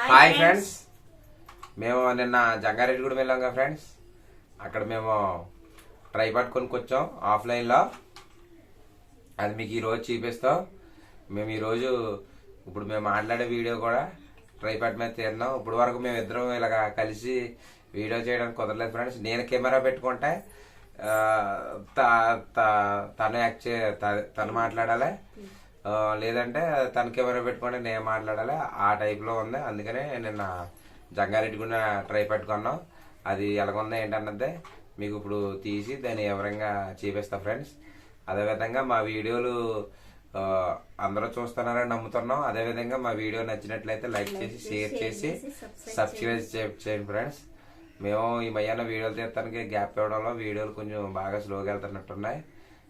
Hi friends మేము నిన్న జంగారెడ్డి కూడా వెళ్ళాం కదా ఫ్రెండ్స్ అక్కడ మేము ట్రై పట్టుకొని వచ్చాం ఆఫ్లైన్లో అది మీకు ఈరోజు చూపిస్తాం. మేము ఈరోజు ఇప్పుడు మేము మాట్లాడే వీడియో కూడా ట్రైపాడ్ మీద తీరినాం ఇప్పుడు వరకు మేము ఇద్దరం ఇలాగ కలిసి వీడియో చేయడానికి కుదరలేదు ఫ్రెండ్స్ నేను కెమెరా పెట్టుకుంటే ఆ, త- త- తను యాక్ట్ చే తను మాట్లాడాలి. లేదంటే తన కెమెరా పెట్టుకుంటే నేను మాట్లాడాలి ఆ టైప్లో ఉంది. అందుకనే నిన్న జంగారెడ్డి కూడా ట్రై పెట్టుకున్నాం. అది ఎలాగుందో ఏంటన్నదే మీకు ఇప్పుడు తీసి దాన్ని వివరంగా చూపిస్తా ఫ్రెండ్స్. అదేవిధంగా మా వీడియోలు అందరూ చూస్తున్నారని నమ్ముతున్నాం. అదేవిధంగా మా వీడియో నచ్చినట్లయితే లైక్ చేసి షేర్ చేసి సబ్స్క్రైబ్ చేయండి. ఫ్రెండ్స్. మేము ఈ మధ్యాహ్నం వీడియోలు తీయడానికి గ్యాప్ ఇవ్వడంలో వీడియోలు కొంచెం బాగా స్లోగా వెళ్తున్నట్టున్నాయి.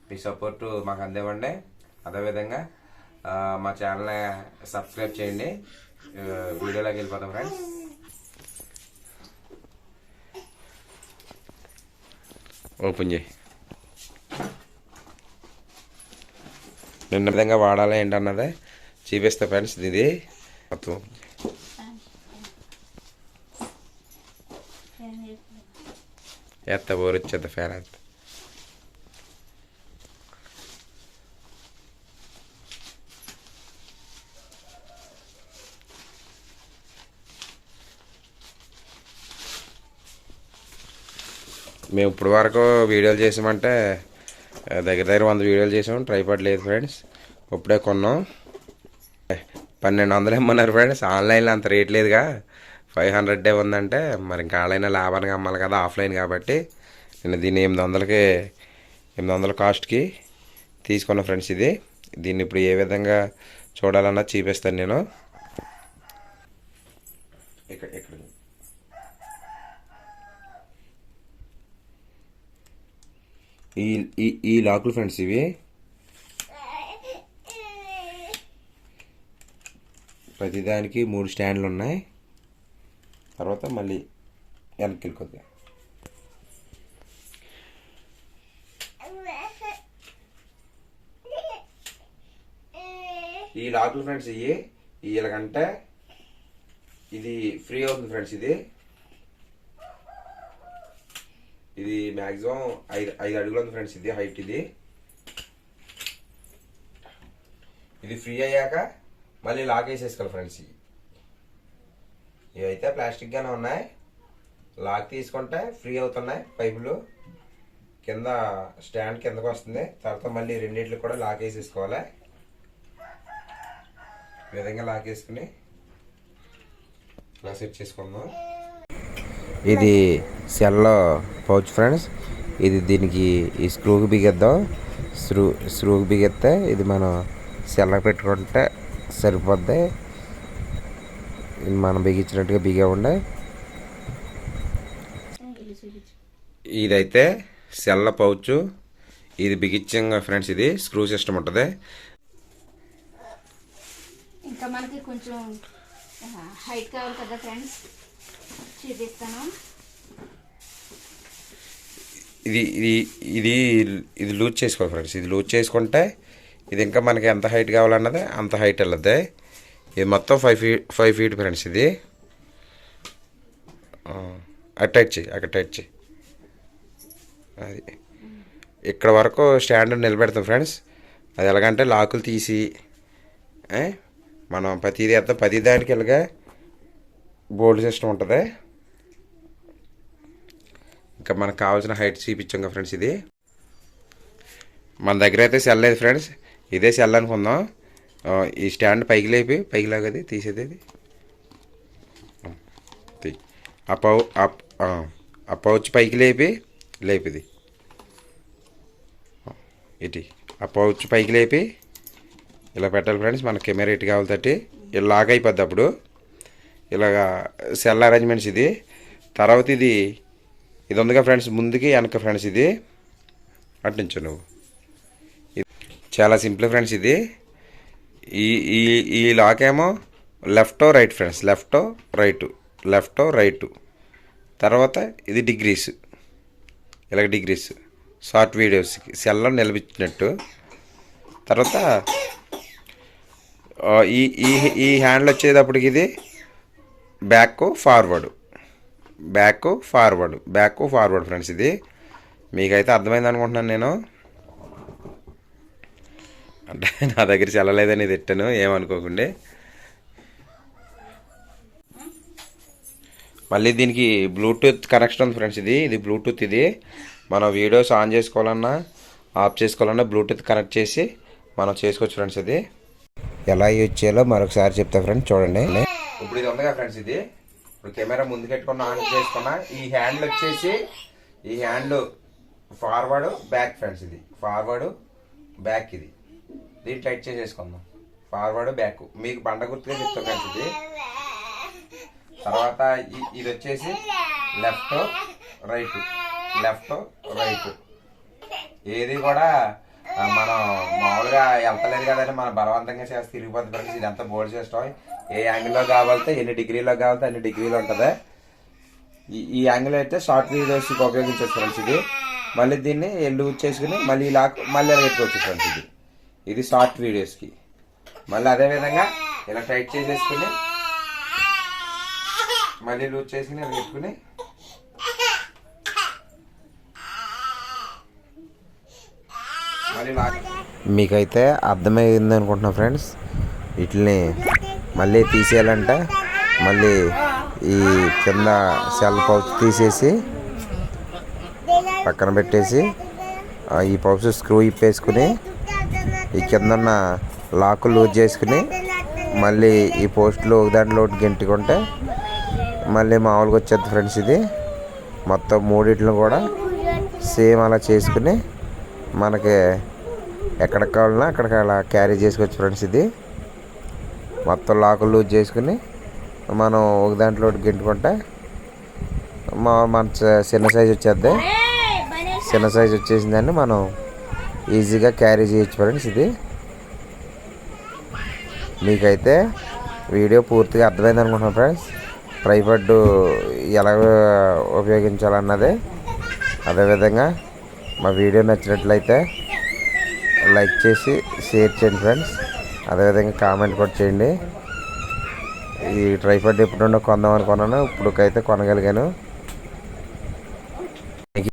మీ సపోర్ట్ మాకు అందివ్వండి. అదేవిధంగా మా ఛానల్ని సబ్స్క్రైబ్ చేయండి. వీడియోలోకి వెళ్ళిపోతాం ఫ్రెండ్స్ ఓపెన్ చేయి. నిన్న విధంగా వాడాలి ఏంటన్నదే చూపిస్తా ఫ్రెండ్స్ ఇది మొత్తం. ఎత్త ఊరొచ్చేద్ద ఫ్యాన్ ఎత్త. మేము ఇప్పుడు వరకు వీడియోలు చేసామంటే దగ్గర దగ్గర వంద వీడియోలు చేసాం. ట్రైపాడ్ లేదు ఫ్రెండ్స్ ఇప్పుడే కొన్నాం. పన్నెండు వందలు ఇమ్మన్నారు ఫ్రెండ్స్ ఆన్లైన్లో అంత రేట్ లేదుగా. ఫైవ్ హండ్రెడ్ డే ఉందంటే మరి ఇంకా ఆన్లైన్లో లాభానికి అమ్మాలి కదా ఆఫ్లైన్ కాబట్టి. నేను దీన్ని ఎనిమిది వందలకి ఎనిమిది వందల కాస్ట్కి తీసుకున్న ఫ్రెండ్స్ ఇది. దీన్ని ఇప్పుడు ఏ విధంగా చూడాలన్నా చూపిస్తాను నేను. ఇక్కడ ఇక్కడ ఈ ఈ ఈ లాకులు ఫ్రెండ్స్ ఇవి. ప్రతిదానికి మూడు స్టాండ్లు ఉన్నాయి. తర్వాత మళ్ళీ వెనక్కి వెళ్ళిపోతుంది ఈ లాకులు ఫ్రెండ్స్ ఇవి. ఇలాగంటే ఇది ఫ్రీ అవుతుంది ఫ్రెండ్స్ ఇది. ఇది మ్యాక్సిమం ఐదు ఐదు అడుగులు ఉంది ఫ్రెండ్స్ ఇది హైట్ ఇది. ఇది ఫ్రీ అయ్యాక మళ్ళీ లాక్ వేసేసుకోవాలి ఫ్రెండ్స్ ఇవి ఇవైతే ప్లాస్టిక్గానే ఉన్నాయి. లాక్ తీసుకుంటే ఫ్రీ అవుతున్నాయి పైపులు. కింద స్టాండ్ కిందకు వస్తుంది. తర్వాత మళ్ళీ రెండింటికి కూడా లాక్ వేసేసుకోవాలి ఈ విధంగా లాక్ వేసుకుని ఇలా సెట్ చేసుకుందాం. ఇది సెల్లో పౌచ్ ఫ్రెండ్స్. ఇది దీనికి ఈ స్క్రూకి బిగిద్దాం. స్క్రూ స్క్రూకి బిగిస్తే ఇది మనం సెల్లో పెట్టుకుంటే సరిపోద్ది. మనం బిగించినట్టుగా బిగేవండి ఇదైతే సెల్ల పౌచ్. ఇది బిగించంగా ఫ్రెండ్స్ ఇది స్క్రూ సిస్టమ్ ఉంటుంది. ఇంకా మనకి కొంచెం హైట్ కావాలి కదా ఫ్రెండ్స్. చూపిస్తాను ఇది ఇది ఇది ఇది లూజ్ చేసుకోవాలి ఫ్రెండ్స్ ఇది లూజ్ చేసుకుంటే ఇది ఇంకా మనకి ఎంత హైట్ కావాలన్నది అంత హైట్ వెళ్ళద్ది ఇది మొత్తం five feet five feet friends ఇది. అటాచ్ చేయి అక్కడ టైట్ చేయి. అది. ఇక్కడ వరకు స్టాండ్ నిలబెడతాం ఫ్రెండ్స్ అది ఎలాగంటే లాకులు తీసి మనం ప్రతిదీ వేద్దాం ప్రతి దానికి ఇలాగా బోల్డ్ సిస్టమ్ ఉంటుంది. ఇంకా మనకు కావాల్సిన హైట్ చూపించాం కదా ఫ్రెండ్స్ ఇది. మన దగ్గర అయితే సెల్ లేదు ఫ్రెండ్స్ ఇదే సెల్ అనుకుందాం. ఈ స్టాండ్ పైకి లేపి పైకి లాగది తీసేది అది ఆ, పౌ ఆ- ఆ, పౌచ్ పైకి లేపి లేపిది. ఇటు. ఆ పౌచ్ పైకి లేపి ఇలా పెట్టాలి ఫ్రెండ్స్ మన కెమెరా ఇటు కావాలి తట్టి. ఇలా లాగ్ అయిపోద్ది అప్పుడు. ఇలాగా సెల్ అరేంజ్మెంట్స్ ఇది. తర్వాత ఇది ఇది ఉందిగా ఫ్రెండ్స్ ముందుకి వెనక ఫ్రెండ్స్ ఇది. అట్నుంచు నువ్వు. చాలా సింపుల్ ఫ్రెండ్స్ ఇది. ఈ ఈ ఈ లాక్ ఏమో left right friends left right left right. తర్వాత ఇది డిగ్రీస్ ఇలాగ డిగ్రీస్ షార్ట్ వీడియోస్కి సెల్లో నిలబెట్టినట్టు. తర్వాత ఈ ఈ ఈ హ్యాండ్లు వచ్చేటప్పటికి ఇది back forward. Back forward back forward friends ఇది. మీకైతే అర్థమైంది అనుకుంటున్నాను నేను. అంటే నా దగ్గర చల్లలేదని తిట్టాను ఏమనుకోకండి మళ్ళీ దీనికి బ్లూటూత్ కనెక్షన్ ఉంది ఫ్రెండ్స్ ఇది. ఇది బ్లూటూత్ ఇది. మనం వీడియోస్ ఆన్ చేసుకోవాలన్నా ఆఫ్ చేసుకోవాలన్నా బ్లూటూత్ కనెక్ట్ చేసి మనం చేసుకోవచ్చు ఫ్రెండ్స్ ఇది. ఎలా యూజ్ చేయాలో మరొకసారి చెప్తా ఫ్రెండ్స్ చూడండి. ఇప్పుడు ఇది ఉందిగా ఫ్రెండ్స్ ఇది. ఇప్పుడు కెమెరా ముందు పెట్టుకుని ఆన్ చేసుకున్నా ఈ హ్యాండ్లు వచ్చేసి ఈ హ్యాండ్లు ఫార్వర్డ్ బ్యాక్ ఫ్రెండ్స్ ఇది. ఫార్వర్డ్ బ్యాక్ ఇది. దీన్ని టైట్ చేసేసుకుందాం. ఫార్వర్డ్ బ్యాక్ మీకు బండ గుర్తుగా చెప్తాం ఫ్రెండ్స్ ఇది. తర్వాత ఇది వచ్చేసి లెఫ్ట్ రైట్ లెఫ్ట్ రైట్ ఏది కూడా మనం మామూలుగా వెళ్తలేదు కదండి మనం బలవంతంగా చేస్తే తిరిగిపోతుంది ఫ్రెండ్స్ ఇదంతా బోర్డు చేస్తాం. ఏ యాంగిల్లో కావాలితే ఎన్ని డిగ్రీలో కావాలితే అన్ని డిగ్రీలో ఉంటుంది. ఈ ఈ యాంగిల్ అయితే షార్ట్ వీడియోస్కి ఉపయోగించవచ్చు ఫ్రెండ్స్ ఇది. మళ్ళీ దీన్ని లూజ్ చేసుకుని మళ్ళీ ఇలా మళ్ళీ ఇలా పెట్టుకోవచ్చు ఫ్రెండ్స్ ఇది. ఇది షార్ట్ వీడియోస్కి మళ్ళీ అదే విధంగా ఇలా టైట్ చేసేసుకుని మళ్ళీ లూజ్ చేసుకుని ఇలా పెట్టుకుని మళ్ళీ లాక్ మీకైతే అర్థమైంది అనుకుంటున్నా ఫ్రెండ్స్. వీటిని మళ్ళీ తీసేయాలంటే మళ్ళీ ఈ కింద సెల్ పౌచ్ తీసేసి పక్కన పెట్టేసి ఈ పౌచ్ స్క్రూ ఇప్పేసుకుని ఈ కింద ఉన్న లాక్ లూజ్ చేసుకుని మళ్ళీ ఈ పోస్టులు దాంట్లో ఒకటి గెంటుకుంటే మళ్ళీ మామూలుగా వచ్చేది ఫ్రెండ్స్ ఇది. మొత్తం మూడిట్లను కూడా సేమ్ అలా చేసుకుని మనకి ఎక్కడికి కావాలన్నా అక్కడికి అలా క్యారీ చేసుకోవచ్చు ఫ్రెండ్స్ ఇది. మొత్తం లాకులు లూజ్ చేసుకుని మనం ఒక దాంట్లో గింటుకుంటే మా మన చిన్న సైజ్ వచ్చేద్ది. చిన్న సైజ్ వచ్చేసిందని మనం ఈజీగా క్యారీ చేయొచ్చు ఫ్రెండ్స్ ఇది. మీకైతే వీడియో పూర్తిగా అర్థమైంది అనుకుంటున్నాను ఫ్రెండ్స్ ట్రైపాడ్ ఎలా ఉపయోగించాలన్నది. అదేవిధంగా మా వీడియో నచ్చినట్లయితే లైక్ చేసి షేర్ చేయండి ఫ్రెండ్స్. అదేవిధంగా కామెంట్ కూడా చేయండి. ఈ ట్రైపాడ్ ఎప్పుడు కొందాం అనుకున్నాను ఇప్పుడుకైతే కొనగలిగాను.